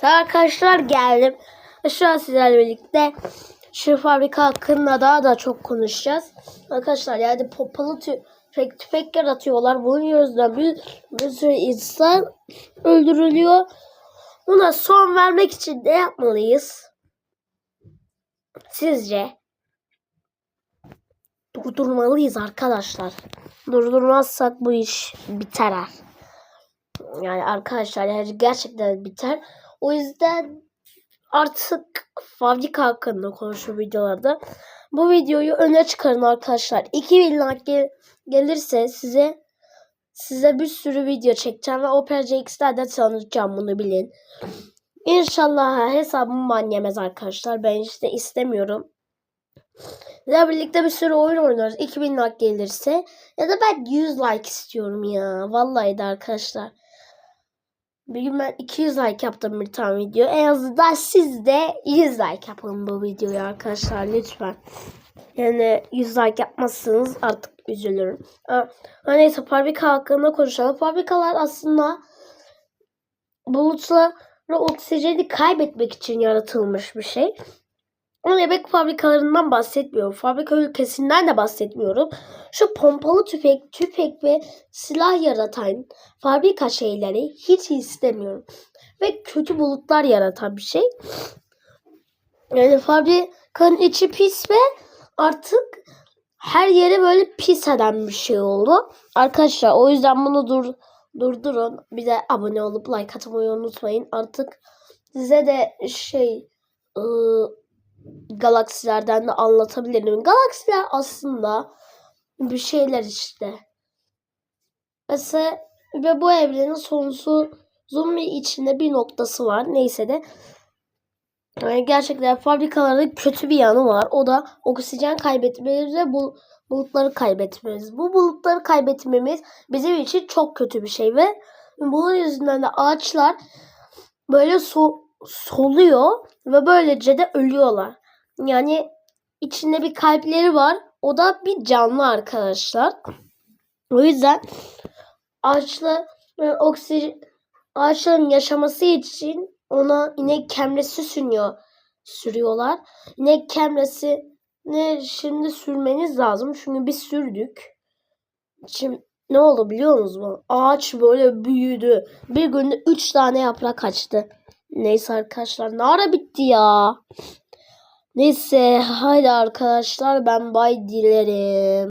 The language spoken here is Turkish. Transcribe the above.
Selam arkadaşlar geldim. Şu an sizlerle birlikte şu fabrika hakkında daha da çok konuşacağız. Arkadaşlar yani pompalı tüfek, tüfekler atıyorlar. Bunun yüzünden bir, bir sürü insan öldürülüyor. Buna son vermek için ne yapmalıyız? Sizce? Durdurmalıyız arkadaşlar. Durdurmazsak bu iş biter. Yani arkadaşlar yani gerçekten biter. O yüzden artık fabrika hakkında konuşuyor videolarda. Bu videoyu öne çıkarın arkadaşlar. 2000 like gel- gelirse size size bir sürü video çekeceğim ve Opera GX'den tanıtacağım bunu bilin. İnşallah hesabım ban yemez arkadaşlar. Ben işte istemiyorum. Sizlerle birlikte bir sürü oyun oynarız. 2000 like gelirse. Ya da ben 100 like istiyorum ya. Vallahi de arkadaşlar. Bir gün ben 200 like yaptım bir tane video. En azından siz de 100 like yapın bu videoya arkadaşlar lütfen. Yani 100 like yapmazsanız artık üzülürüm. Ha neyse fabrika hakkında konuşalım. Fabrikalar aslında bulutlara oksijeni kaybetmek için yaratılmış bir şey. Ama yemek fabrikalarından bahsetmiyorum. Fabrika ülkesinden de bahsetmiyorum. Şu pompalı tüfek, tüfek ve silah yaratan fabrika şeyleri hiç istemiyorum. Ve kötü bulutlar yaratan bir şey. Yani fabrikanın içi pis ve artık her yere böyle pis eden bir şey oldu. Arkadaşlar o yüzden bunu dur durdurun. Bir de abone olup like atmayı unutmayın. Artık size de şey ıı, galaksilerden de anlatabilirim. Galaksiler aslında bir şeyler işte. Mesela ve bu evrenin sonsuzun bir içinde bir noktası var. Neyse de yani gerçekten fabrikaların kötü bir yanı var. O da oksijen kaybetmemiz ve bu bulutları kaybetmemiz. Bu bulutları kaybetmemiz bizim için çok kötü bir şey ve bunun yüzünden de ağaçlar böyle so- soluyor ve böylece de ölüyorlar. Yani içinde bir kalpleri var. O da bir canlı arkadaşlar. O yüzden ağaçla e, oksijen ağaçların yaşaması için ona inek kemresi sürüyor sürüyorlar. İnek kemresi ne şimdi sürmeniz lazım. Çünkü biz sürdük. Şimdi ne oldu biliyor musunuz? Ağaç böyle büyüdü. Bir günde 3 tane yaprak açtı. Neyse arkadaşlar ne ara bitti ya. Neyse haydi arkadaşlar ben bay dilerim.